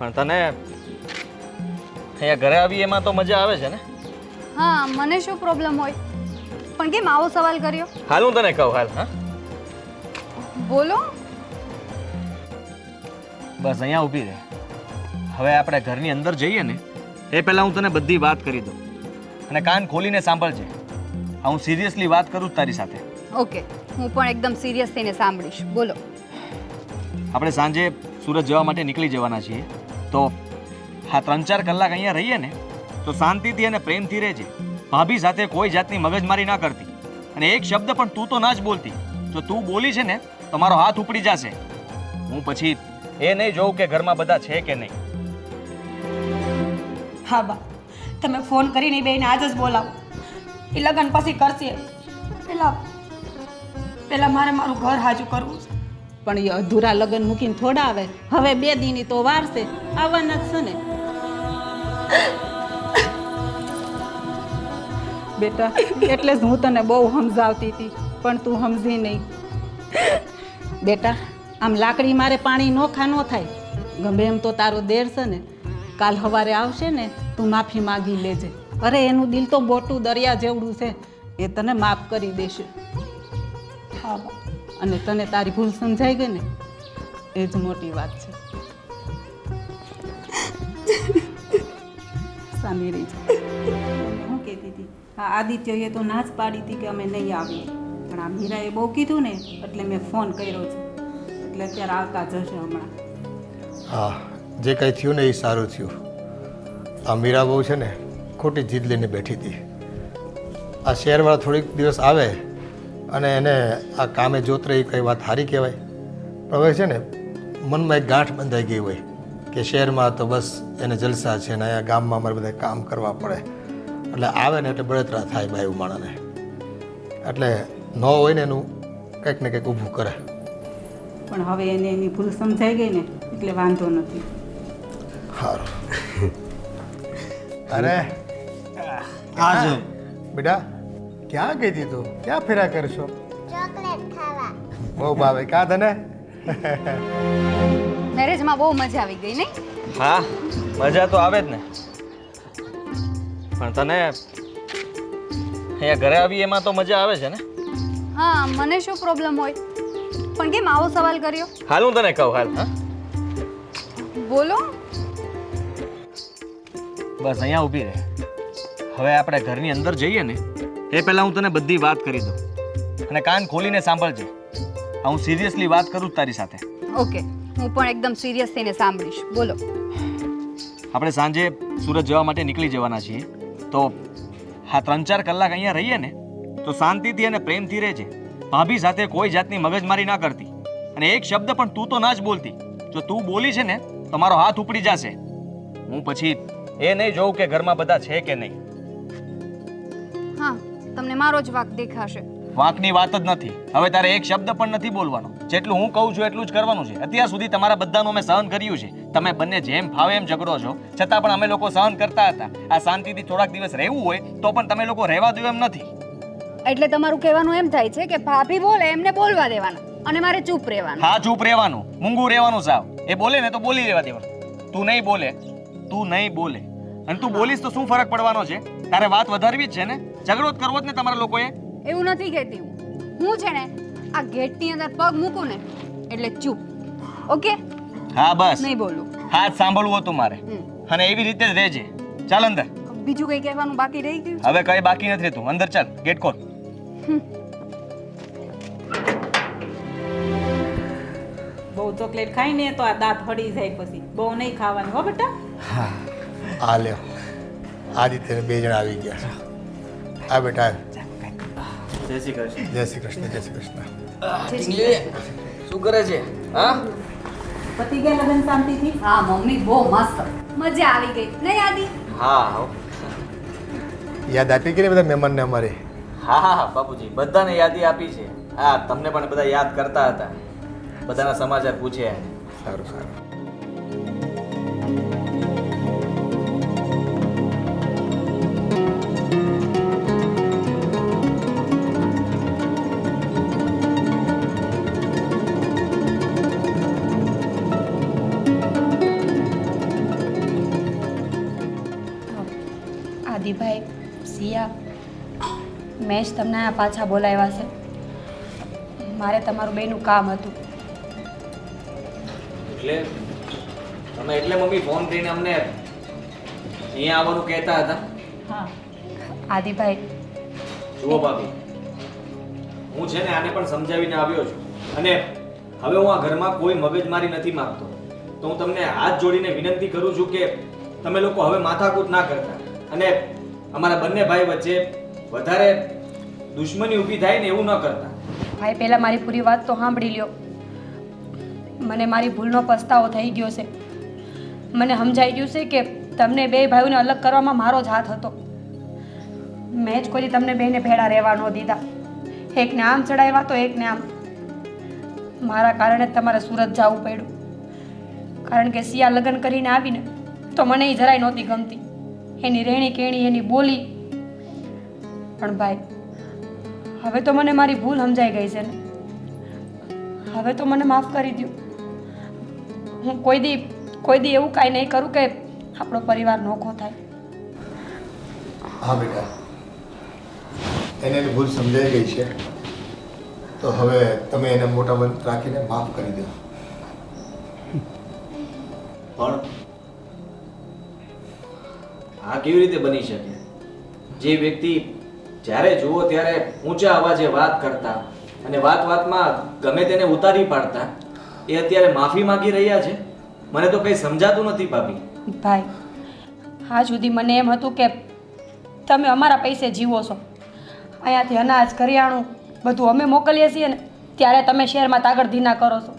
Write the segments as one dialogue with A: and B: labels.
A: પણ તને અહીંયા ઘરે આવી એમાં તો મજા આવે છે ને?
B: હા મને શું પ્રોબ્લેમ હોય? પણ કેમ આવો સવાલ કર્યો?
A: હાલ હું તને કહું હાલ હા?
B: બોલો.
A: બસ અહીંયા ઊભી રહે. હવે આપણે ઘરની અંદર જઈએ ને એ પહેલાં હું તને બધી વાત કરી દઉં. અને કાન ખોલીને સાંભળજે. હું સિરિયસલી વાત કરું તારી સાથે.
B: ઓકે હું પણ એકદમ સિરિયસ થઈને સાંભળીશ. બોલો.
A: આપણે સાંજે સુરત જવા માટે નીકળી જવાના છીએ. તો હા ત્રણ ચાર કલાક અહીંયા રહીએ ને, તો શાંતિથી અને પ્રેમથી રહેજે. ભાભી સાથે કોઈ જાતની મગજમારી ના કરતી. અને એક શબ્દ પણ તું તો ના જ બોલતી. જો તું બોલી છે ને, તો મારો હાથ ઉપડી જશે. હું પછી એ નહીં જોઉં કે ઘરમાં બધા છે કે નહીં.
C: હા, બા. તમે ફોન કરીને બેન આજ જ બોલાવો. એ લગ્ન પછી કરશે. પેલા પેલા મારે મારું ઘર હાજુ કરવું છે.
D: પણ અધૂરા લગ્ન મૂકીને થોડા આવે. હવે બે દીની તો વાર છે. આવવાના જ છે ને. બેટા, એટલે જ હું તને બહુ સમજાવતી હતી, પણ તું સમજી નહીં. બેટા, આમ લાકડી મારે પાણી નોખા ન થાય. ગમે એમ તો તારો દેર છે ને. કાલ સવારે આવશે ને, તું માફી માગી લેજે. અરે, એનું દિલ તો મોટું દરિયા જેવડું છે. એ તને માફ કરી દેશે.
C: હા
D: અને તને તારી ભૂલ સમજાઈ ગઈ ને, એ જ મોટી વાત છે. સામી રહી હું કહેતી હતી, હા, આદિત્યએ તો ના જ પાડી હતી કે અમે નહીં આવીએ. પણ આ મીરાએ બહુ કીધું ને, એટલે મેં ફોન કર્યો છે. એટલે અત્યારે આવતા જશે હમણાં.
E: હા, જે કંઈ થયું ને એ સારું થયું. આ મીરા બહુ છે ને, ખોટી જીદ લઈને બેઠી હતી. આ શહેરમાં થોડીક દિવસ આવે અને એને આ કામે જોતરે એ કઈ વાત સારી કહેવાય. પણ હવે છે ને મનમાં એક ગાંઠ બંધાઈ ગઈ હોય કે શહેરમાં તો બસ એને જલસા છે ને અહીંયા ગામમાં અમારે બધા કામ કરવા પડે. એટલે આવે ને એટલે બળતરા થાય બાયું માણાને એટલે ન હોય ને એનું કંઈક ને કંઈક ઊભું કરે.
D: પણ હવે એને એની ભૂલ સમજાઈ ગઈ ને એટલે વાંધો નથી.
E: સારું અરે.
F: આ
E: બેટા? ક્યાં ગઈ હતી તું? ક્યાં ફેરા કરશો?
G: ચોકલેટ ખાવા.
E: બહુ ભાવે. ક્યાં તને?
B: મેરેજમાં બહુ મજા આવી ગઈ નહીં?
A: હા મજા તો આવે જ ને. પણ તને અહીંયા ઘરે આવી એમાં તો મજા આવે છે ને?
B: હા મને શું પ્રોબ્લેમ હોય? પણ કેમ આવો સવાલ કર્યો?
A: હાલ હું તને કહું હાલ હા?
B: બોલો.
A: બસ અહીંયા ઊભી રહે. હવે આપણે ઘરની અંદર જઈએ ને એ પહેલાં હું તને બધી વાત કરી દઉં. અને કાન ખોલીને સાંભળજે. હું સિરિયસલી વાત કરું તારી સાથે.
B: ઓકે હું પણ એકદમ સિરિયસ થઈને સાંભળીશ. બોલો.
A: આપણે સાંજે સુરત જવા માટે નીકળી જવાના છીએ. તો હા ત્રણ ચાર કલાક અહીંયા રહીએ ને તો શાંતિથી અને પ્રેમથી રહેજે. ભાભી સાથે કોઈ જાતની મગજમારી ના કરતી. અને એક શબ્દ પણ તું તો ના જ બોલતી. જો તું બોલી છે ને તો મારો હાથ ઉપડી જશે. હું પછી એ નહીં જોઉં કે ઘરમાં બધા છે કે નહીં.
B: હા તમને મારો જ વાક દેખાશે.
A: વાંકની વાત જ નથી. હવે તારે એક શબ્દ પણ નથી બોલવાનો. જેટલું હું કહું છું એટલું જ કરવાનું છે. અત્યાર સુધી તમારા બધાનું અમે સહન કર્યું છે. તમે બંને જેમ ફાવે એમ ઝઘડો છો. છતાં પણ અમે લોકો સહન કરતા હતા. આ શાંતિથી થોડાક દિવસ રહેવું હોય તો પણ તમે લોકો રહેવા દો એમ નથી.
B: એટલે તમારું કહેવાનું એમ થાય છે કે ભાભી બોલે એમને બોલવા દેવાના અને મારે ચૂપ રહેવાનું.
A: હા ચૂપ રહેવાનું. મૂંગું રહેવાનું સાવ. એ બોલે ને તો બોલી રહેવા દેવાનું. તું નહીં બોલે. તું નહીં બોલે. અને તું બોલીશ તો શું ફરક પડવાનો છે? તારે વાત વધારવી જ છે ને? ઝઘડો જ કરવો જ ને તમારા લોકોએ?
B: એવું નથી કહેતી હું. હું છે ને આ ગેટની અંદર પગ મૂકું ને એટલે ચૂપ. ઓકે?
A: હા બસ.
B: નહીં બોલું.
A: હા સાંભળવું હતું મારે. અને એવી રીતે જ રહેજે. ચાલ અંદર.
B: બીજું કંઈ કહેવાનું બાકી રહી ગયું
A: હવે કઈ બાકી નથી રહેતું. અંદર ચાલ ગેટ ખોલ.
D: બહુ ચોકલેટ ખાઈને તો આ દાંત હળી જાય પછી. બહુ નહીં ખાવાનું હો બેટા.
E: આ લ્યો. આ રીતે બે જણા આવી ગયા. આ બેટા.
A: જય શ્રી કૃષ્ણ.
E: જય શ્રી કૃષ્ણ જય શ્રી કૃષ્ણ.
A: શું કરે છે? હા?
D: પતિ ગયા લગન શાંતિથી?
B: હા મમ્મી બહુ મસ્ત. મજા આવી ગઈ. નહીં આદી?
A: હા
E: યાદ આપી કે બધા મહેમાનને અમારે?
A: હા હા બાપુજી. બધાને યાદી આપી છે. હા તમને પણ બધા યાદ કરતા હતા. બધાના સમાચાર પૂછ્યા
E: સારું સારું.
C: મેં જ તમને આ પાછા બોલાવ્યા છે. મારે તમારું બેનું કામ હતું.
A: એટલે તમે એટલે મમ્મી ફોન કરીને અમને અહીંયા આવવાનું કહેતા હતા?
C: હા. આદિભાઈ.
A: જુઓ ભાભી હું છે ને આને પણ સમજાવીને આવ્યો છું. અને હવે હું આ ઘરમાં કોઈ મગજમારી નથી માંગતો. તો હું તમને હાથ જોડીને વિનંતી કરું છું કે તમે લોકો હવે માથાકૂટ ના કરતા. અને અમારા બંને ભાઈ વચ્ચે વધારે દુશ્મની ઊભી થાય ને એવું ન કરતા.
C: ભાઈ, પહેલાં મારી પૂરી વાત તો સાંભળી લ્યો. મને મારી ભૂલનો પસ્તાવો થઈ ગયો છે. મને સમજાઈ ગયું છે કે તમને બે ભાઈઓને અલગ કરવામાં મારો જ હાથ હતો. મેં જ કોઈ તમને બેને ભેળા રહેવા ન દીધા. એકને આમ ચડાવ્યા તો એકને આમ. મારા કારણે જ તમારે સુરત જવું પડ્યું. કારણ કે સિયા લગ્ન કરીને આવીને તો મને એ જરાય નહોતી ગમતી. એની રહેણી કેણી એની બોલી. પણ ભાઈ હવે તો મને મારી ભૂલ સમજાઈ ગઈ છે ને. હવે તો મને માફ કરી દો હું કોઈ દી કોઈ દી એવું કાંઈ નહીં કરું કે આપણો પરિવાર નોખો થાય.
E: હા બેટા. એને ભૂલ સમજાઈ ગઈ છે. તો હવે તમે એને મોટા મન રાખીને માફ કરી દો
A: પણ આ કેવી રીતે બની શકે? જે વ્યક્તિ જ્યારે જુઓ ત્યારે ઊંચા અવાજે વાત કરતા અને વાત વાતમાં ગમે તેને ઉતારી પાડતા, એ અત્યારે માફી માંગી રહ્યા છે? મને તો કંઈ સમજાતું નથી, ભાભી.
C: ભાઈ હા સુધી મને એમ હતું કે તમે અમારા પૈસે જીવો છો. અહીંયાથી અનાજ, કરિયાણું બધું અમે મોકલીએ છીએ ને ત્યારે તમે શહેરમાં તાગડ ધીના કરો છો.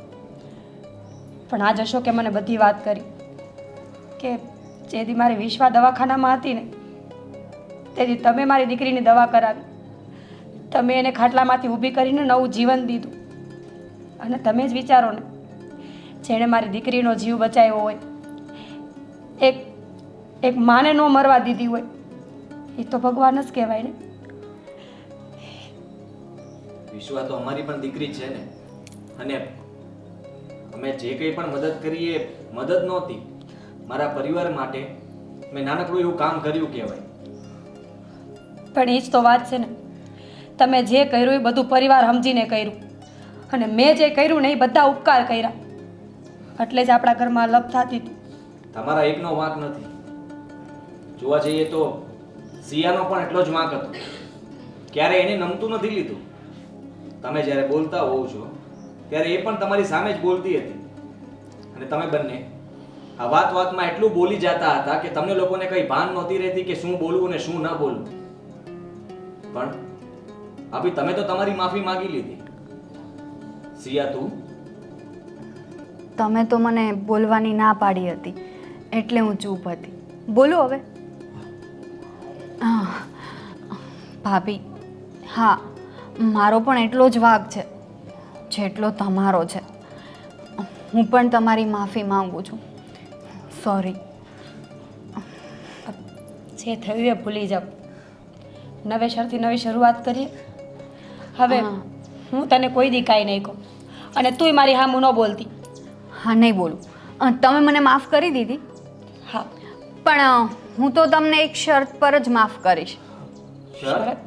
C: પણ આજ અશોકે મને બધી વાત કરી કે જેથી મારી વિશ્વા દવાખાનામાં હતી ને તેથી તમે મારી દીકરીની દવા કરાવી. તમે એને ખાટલામાંથી ઊભી કરીને નવું જીવન દીધું. અને તમે જ વિચારો ને, જેણે મારી દીકરીનો જીવ બચાવ્યો હોય, એક એક માને ન મરવા દીધી હોય, એ તો ભગવાન જ કહેવાય ને.
A: વિશ્વા તો અમારી પણ દીકરી છે ને. અને અમે જે કંઈ પણ મદદ કરી એ મદદ નહોતી. મારા પરિવાર માટે મેં નાનકડું એવું કામ કર્યું કહેવાય.
C: પણ એ જ તો વાત છે ને. તમે જે કર્યું એ બધું પરિવાર સમજીને કર્યું. અને મેં જે કર્યું ને એ બધા ઉપકાર કર્યા. એટલે જ આપણા ઘરમાં લપ થતી હતી.
A: તમારા એકનો વાંક નથી. જોવા જઈએ તો સિયાનો પણ એટલો જ વાંક હતો. ક્યારે એને નમતું નથી લીધું. તમે જ્યારે બોલતા હોવ છો, ત્યારે એ પણ તમારી સામે જ બોલતી હતી. અને તમે બંને આ વાત વાતમાં એટલું બોલી જતા હતા કે તમને લોકોને કઈ ભાન નહોતી રહેતી કે શું બોલવું ને શું ન બોલવું. પણ આપી તમે તો તમારી માફી માંગી લીધી. સિયા તું?
B: તમે તો મને બોલવાની ના પાડી હતી એટલે હું ચૂપ હતી. બોલો હવે. ભાભી હા મારો પણ એટલો જ વાગ છે જેટલો તમારો છે. હું પણ તમારી માફી માંગુ છું. સોરી
C: જે થયું એ ભૂલી જાઓ. નવેસરથી નવી શરૂઆત કરીએ. હવે
B: હા.
C: હું તને કોઈ દી કાંઈ નહીં કહું. અને તુંય મારી હામું ન બોલતી.
B: હા નહીં બોલું. તમે મને માફ કરી દીધી?
C: હા.
B: પણ હું તો તમને એક શરત પર જ માફ કરીશ.
A: શરત?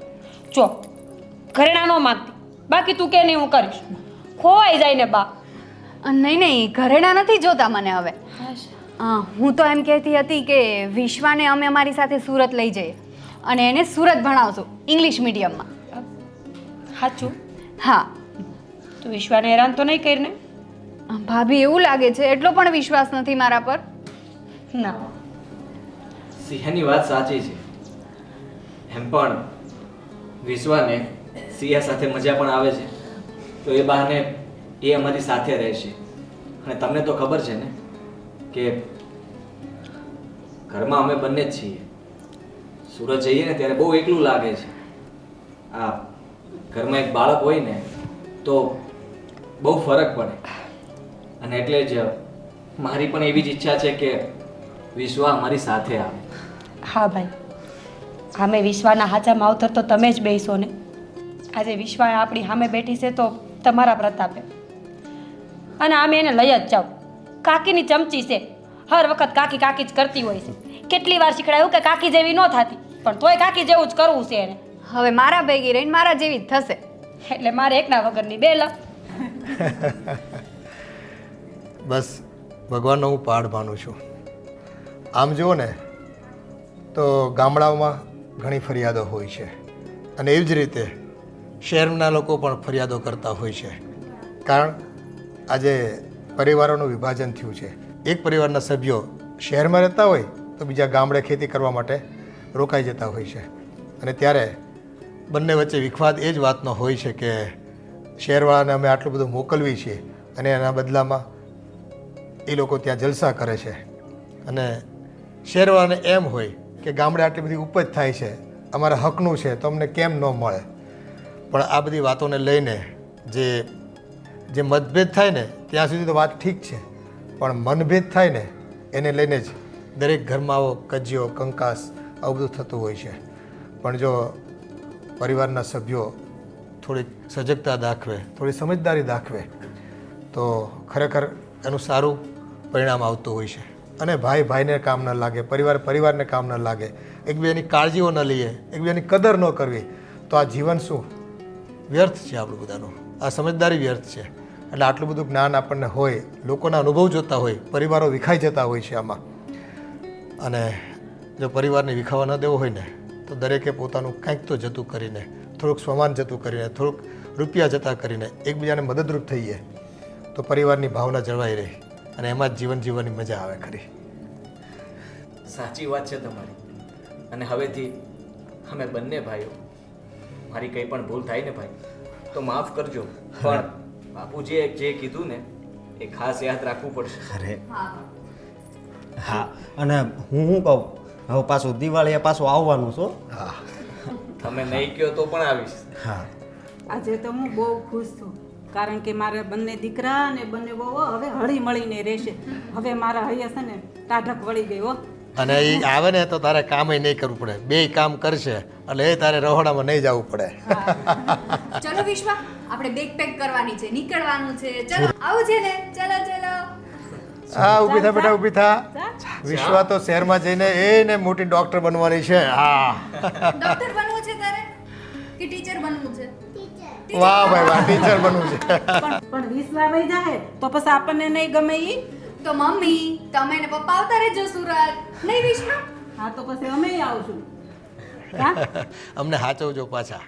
C: જો ઘરેણા ન માગતી. બાકી તું કે નહીં હું કરીશ. ખોવાઈ જાય ને બા.
B: નહીં નહીં ઘરેણા નથી જોતા મને હવે. હું તો એમ કહેતી હતી કે વિશ્વાને અમે અમારી સાથે સુરત લઈ જઈએ. અને એને સુરત ભણાવશું ઇંગ્લિશ મીડિયમમાં
C: સાચું
B: હા.
C: તું વિશ્વાને હેરાન તો નહીં કરીને?
B: ભાભી એવું લાગે છે એટલો પણ વિશ્વાસ નથી મારા પર.
C: ના.
A: સિંહાની વાત સાચી છે. એમ પણ વિશ્વાને સિંહા સાથે મજા પણ આવે છે. તો એ બહાને એ અમારી સાથે રહેશે. અને તમને તો ખબર છે ને કે ઘરમાં અમે બંને જ છીએ. સુરત જઈએ ને ત્યારે બહુ એકલું લાગે છે. આ ઘરમાં એક બાળક હોય ને, તો બહુ ફરક પડે. અને એટલે જ મારી પણ એવી જ ઈચ્છા છે કે વિશ્વા મારી સાથે આવે.
C: હા ભાઈ. સામે વિશ્વાના હાચા માવતર તો તમે જ બેસો ને. આજે વિશ્વા આપણી સામે બેઠી છે તો તમારા પ્રતાપે. અને આમે એને લઈ જ જાઓ. કાકીની ચમચી છે. હર વખત કાકી કાકી જ કરતી હોય છે. કેટલી વાર શીખડાયું કે કાકી જેવી ન થતી? પણ તોય કાકી જેવું જ કરવું છે એને.
B: હવે મારા ભેગી રહીને મારા જેવી જ થશે.
C: એટલે મારે એકના વગરની બે લખ
E: બસ ભગવાનનો હું પાડ માનું છું. આમ જુઓ ને તો ગામડાઓમાં ઘણી ફરિયાદો હોય છે. અને એવી જ રીતે શહેરના લોકો પણ ફરિયાદો કરતા હોય છે. કારણ આજે પરિવારોનું વિભાજન થયું છે. એક પરિવારના સભ્યો શહેરમાં રહેતા હોય તો બીજા ગામડે ખેતી કરવા માટે રોકાઈ જતા હોય છે. અને ત્યારે બંને વચ્ચે વિખવાદ એ જ વાતનો હોય છે કે શહેરવાળાને અમે આટલું બધું મોકલવી છીએ અને એના બદલામાં એ લોકો ત્યાં જલસા કરે છે. અને શહેરવાળાને એમ હોય કે ગામડે આટલી બધી ઉપજ થાય છે, અમારા હકનું છે, તો અમને કેમ ન મળે? પણ આ બધી વાતોને લઈને જે જે મતભેદ થાય ને, ત્યાં સુધી તો વાત ઠીક છે. પણ મનભેદ થાય ને, એને લઈને જ દરેક ઘરમાં આવો કજિયો, કંકાસ, આવું બધું થતું હોય છે. પણ જો પરિવારના સભ્યો થોડીક સજગતા દાખવે, થોડી સમજદારી દાખવે, તો ખરેખર એનું સારું પરિણામ આવતું હોય છે. અને ભાઈ ભાઈને કામ ન લાગે, પરિવાર પરિવારને કામ ન લાગે, એકબીજાની કાળજીઓ ન લઈએ, એકબીજાની કદર ન કરવી, તો આ જીવન શું? વ્યર્થ છે આપણું બધાનું. આ સમજદારી વ્યર્થ છે. એટલે આટલું બધું જ્ઞાન આપણને હોય, લોકોના અનુભવ જોતા હોય, પરિવારો વિખાઈ જતા હોય છે આમાં. અને જો પરિવારને વિખાવા ન દેવો હોય ને તો દરેકે પોતાનું કંઈક તો જતું કરીને થોડુંક સ્વમાન જતું કરીને થોડુંક રૂપિયા જતા કરીને એકબીજાને મદદરૂપ થઈએ તો પરિવારની ભાવના જળવાઈ રહે અને એમાં જ જીવન જીવવાની મજા આવે ખરી.
A: સાચી વાત છે તમારી. અને હવેથી અમે બંને ભાઈઓ મારી કંઈ પણ ભૂલ થાય ને ભાઈ તો માફ કરજો. પણ બાપુજીએ જે કીધું ને એ ખાસ યાદ રાખવું પડશે.
F: અરે. હા અને હું શું કહું? હવે પાછું દિવાળીએ પાછું આવવાનું છું.
E: હા.
A: તમે નહીં કહો તો પણ આવીશ.
F: હા.
D: આજે તો હું બહુ ખુશ છું કારણ કે મારા બંને દીકરા અને બંને બહુ હવે હળી મળીને રહેશે. હવે મારા હૈયા છે ને ટાઢક વળી ગઈ હો.
E: અને એ આવે ને તો તારે કામ નહીં કરવું પડે. બે કામ કરશે એટલે એ તારે રહોડામાં નહીં જવું પડે.
B: ચલો વિશ્વા આપણે બેગ પેક કરવાની છે નીકળવાનું છે. ચલો આવું છે ને? ચલો ચલો.
E: હા ઊભી થા બેટા ઊભી થા. વિશ્વા તો શહેરમાં જઈને એને મોટી ડોક્ટર બનવાની છે. હા.
B: ડોક્ટર બનવું છે તારે? કે ટીચર બનવું છે?
E: વાહ ભાઈ વાહ ટીચર બનવું છે.
D: પણ પણ વિશ્વા ભાઈ જાય તો પછી આપણને નહીં ગમે ઈ?
B: તો મમ્મી તમે ને પપ્પા આવતા રહેજો સુરત. નહીં વિશ્વા?
D: હા તો પછી અમે આવશું.
E: અમને હાચવજો પાછા.